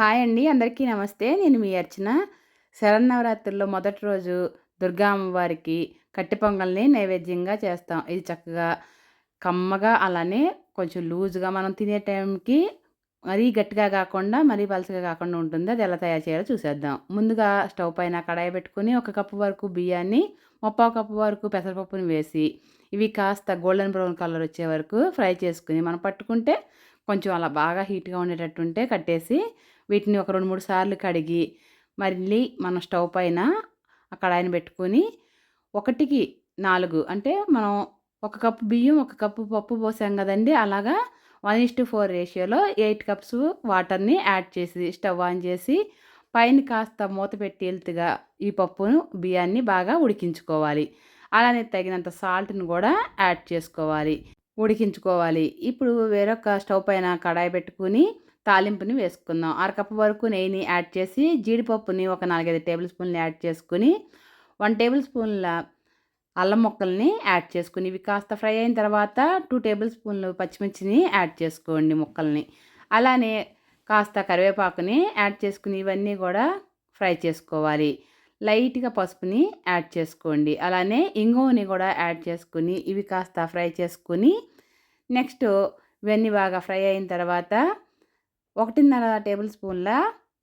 Hi అండి. అందరికీ నమస్తే. నేను మీ అర్చన. శరన్నవరాత్రుల్లో మొదటి రోజు దుర్గా అమ్మవారికి కట్టె పొంగల్ని నైవేద్యంగా చేస్తాం. ఇది చక్కగా కమ్మగా అలానే కొంచెం లూజ్గా మనం తినే టైంకి మరీ గట్టిగా కాకుండా మరీ పలసగా కాకుండా ఉంటుంది. అది ఎలా తయారు చేయాలో చూసేద్దాం. ముందుగా స్టవ్ పైన కడాయి పెట్టుకుని ఒక కప్పు వరకు బియ్యాన్ని ముప్పావు కప్పు వరకు పెసరపప్పుని వేసి ఇవి కాస్త గోల్డెన్ బ్రౌన్ కలర్ వచ్చే వరకు ఫ్రై చేసుకుని మనం పట్టుకుంటే కొంచెం అలా బాగా హీట్గా ఉండేటట్టు ఉంటే కట్టేసి వీటిని ఒక రెండు మూడు సార్లు కడిగి మళ్ళీ మనం స్టవ్ పైన ఆ కడాయిని పెట్టుకొని ఒకటికి నాలుగు అంటే మనం ఒక కప్పు బియ్యం ఒక కప్పు పప్పు పోసాం కదండి అలాగా వన్ ఇస్ టు ఫోర్ రేషియోలో ఎయిట్ కప్స్ వాటర్ని యాడ్ చేసి స్టవ్ ఆన్ చేసి పైన కాస్త మూత పెట్టి వెళ్తుగా ఈ పప్పును బియ్యాన్ని బాగా ఉడికించుకోవాలి. అలానే తగినంత సాల్ట్ని కూడా యాడ్ చేసుకోవాలి. ఉడికించుకోవాలి. ఇప్పుడు వేరొక స్టవ్ పైన కడాయి పెట్టుకుని తాలింపుని వేసుకుందాం. అరకప్పు వరకు నెయ్యిని యాడ్ చేసి జీడిపప్పుని ఒక నాలుగైదు టేబుల్ స్పూన్లు యాడ్ చేసుకుని వన్ టేబుల్ స్పూన్ల అల్లం ముక్కల్ని యాడ్ చేసుకుని ఇవి కాస్త ఫ్రై అయిన తర్వాత టూ టేబుల్ స్పూన్లు పచ్చిమిర్చిని యాడ్ చేసుకోండి ముక్కల్ని. అలానే కాస్త కరివేపాకుని యాడ్ చేసుకుని ఇవన్నీ కూడా ఫ్రై చేసుకోవాలి. లైట్గా పసుపుని యాడ్ చేసుకోండి. అలానే ఇంగువని కూడా యాడ్ చేసుకుని ఇవి కాస్త ఫ్రై చేసుకుని నెక్స్ట్ ఇవన్నీ బాగా ఫ్రై అయిన తర్వాత ఒకటిన్నర టేబుల్ స్పూన్ల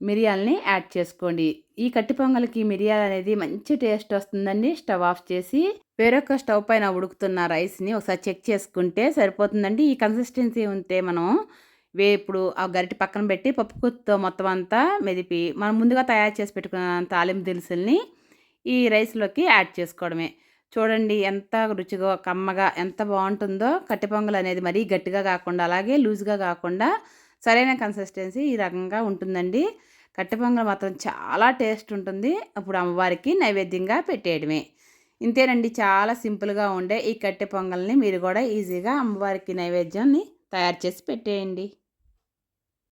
మిరియాలని యాడ్ చేసుకోండి. ఈ కట్టి పొంగల్కి మిరియాలు అనేది మంచి టేస్ట్ వస్తుందండి. స్టవ్ ఆఫ్ చేసి వేరొక స్టవ్ పైన ఉడుకుతున్న రైస్ని ఒకసారి చెక్ చేసుకుంటే సరిపోతుందండి. ఈ కన్సిస్టెన్సీ ఉంటే మనం వే ఇప్పుడు ఆ గరిటి పక్కన పెట్టి పప్పుకుతో మొత్తం అంతా మెదిపి మనం ముందుగా తయారు చేసి పెట్టుకున్న తాలింపు దినుసుల్ని ఈ రైస్లోకి యాడ్ చేసుకోవడమే. చూడండి ఎంత రుచిగా కమ్మగా ఎంత బాగుంటుందో కట్టి పొంగల్ అనేది మరీ గట్టిగా కాకుండా అలాగే లూజ్గా కాకుండా సరైన కన్సిస్టెన్సీ ఈ రకంగా ఉంటుందండి. కట్టె పొంగల్ మాత్రం చాలా టేస్ట్ ఉంటుంది. అప్పుడు అమ్మవారికి నైవేద్యంగా పెట్టేయడమే. ఇంతేనండి చాలా సింపుల్గా ఉండే ఈ కట్టె పొంగల్ని మీరు కూడా ఈజీగా అమ్మవారికి నైవేద్యాన్ని తయారు చేసి పెట్టేయండి.